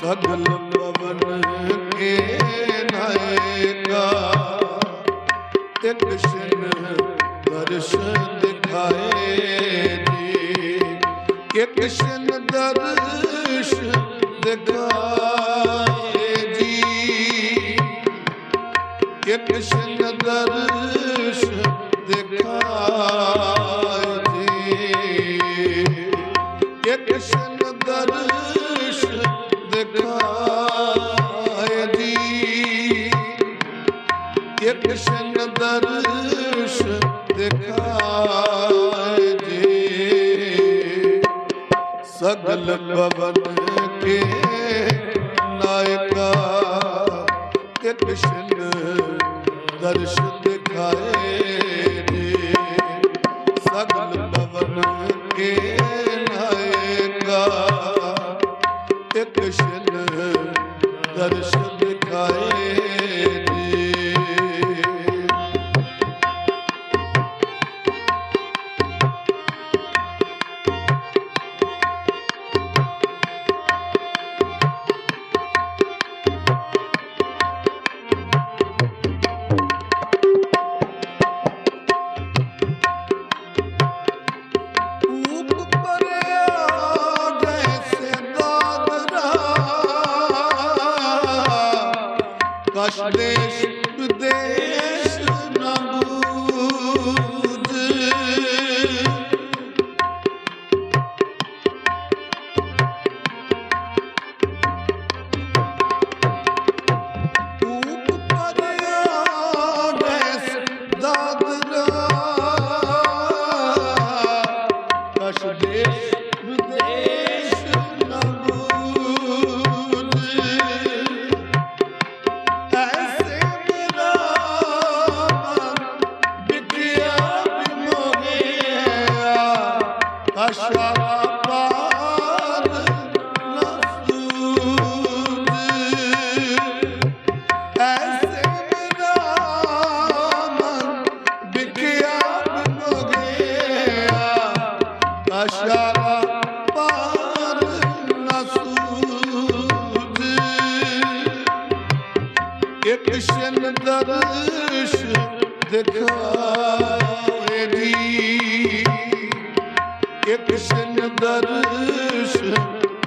ਸਗਲ ਪਵਨ ਕੇ ਨਾਇਕਾ। ਤੇ ਕ੍ਰਿਸ਼ਨ ਦਰਸ਼ ਦਿਖਾਏ ਜੀ ਇੱਕ ਕ੍ਰਿਸ਼ਨ ਦਰਸ਼ ਸਗਲ ਕੇ ਨਾਇਕਾ ਕਿ ਕ੍ਰਿਸ਼ਨ ਦਰਸ਼ ਦਿਖਾਏ ਨੇ ਸਗਲ ਪਵਨ ਕੇ ਨਾਇਕਾ ਕਿ ਕ੍ਰਿਸ਼ਨ ਕਿ ਕ੍ਰਿਸ਼ਨ ਦਰਸ਼ ਦਿਖਾਏ ਜੀ ਕਿ ਦਰਸ਼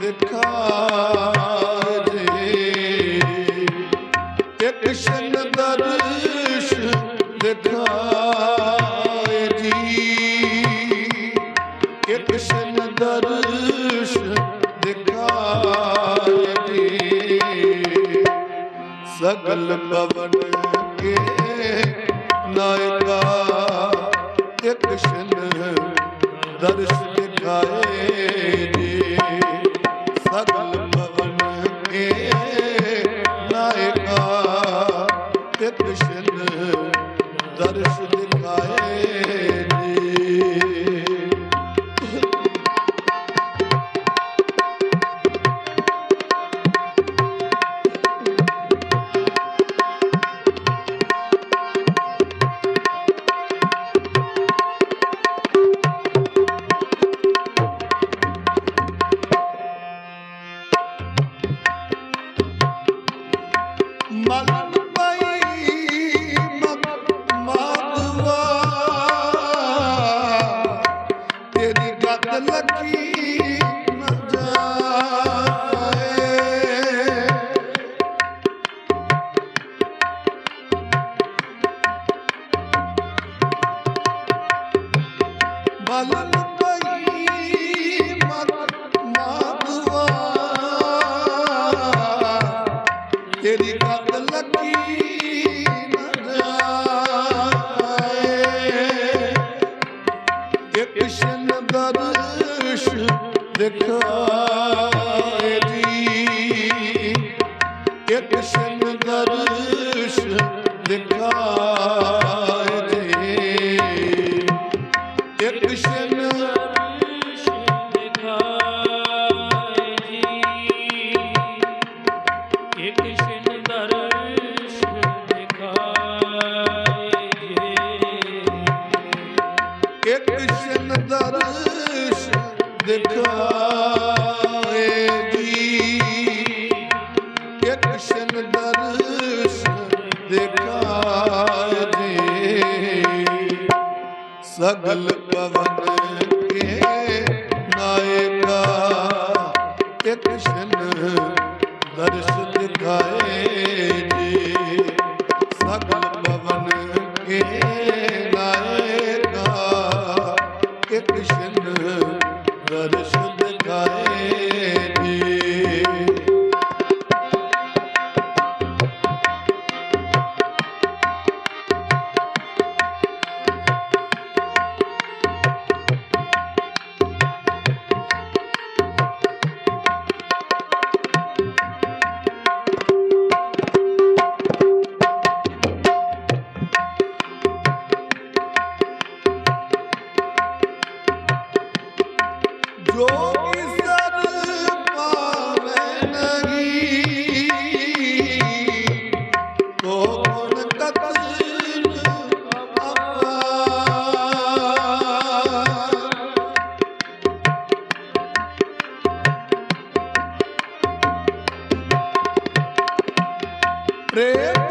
ਦਿਖਾਏ ਜੀ ਕਿ ਦਰਸ਼ ਦਿਖਾਏ ਜੀ ਕਿ ਦਰਸ਼ ਦਿਖਾਏ ਸਗਲ ਪਵਨ ਕੇ ਨਾਇਕਾ ਇੱਕ ਕ੍ਰਿਸ਼ਨ ਦਰਸ਼ ਦਿਖਾਏ ਜੀ, ਸਗਲ ਪਵਨ ਕੇ ਨਾਇਕਾ ਇੱਕ ਕ੍ਰਿਸ਼ਨ ਦਰਸ਼ ਦਿਖਾਏ ਤੇਰੀ ਗੱਤ ਲੱਗੀ ਨ ਜਾਏ ਕਿ ਦਰਸ਼ ਦਿਖਾਏ ਜੀ ਕਿ ਕ੍ਰਿਸ਼ਨ ਦਰਸ਼ ਸਗਲ ਪਵਨ ਕੇ ਨਾਇਕਾ ਤੇ ਕ੍ਰਿਸ਼ਨ ਦਰਸ ਦਿਖਾਏ ਜੀ। ਸਗਲ preto.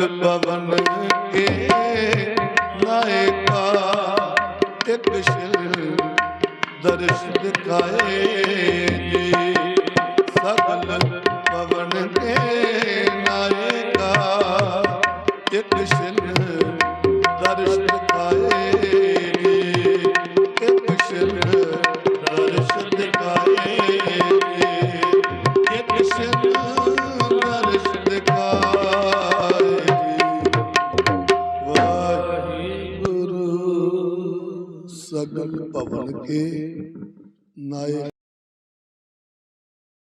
भवन அவர்களுக்கு நாயர்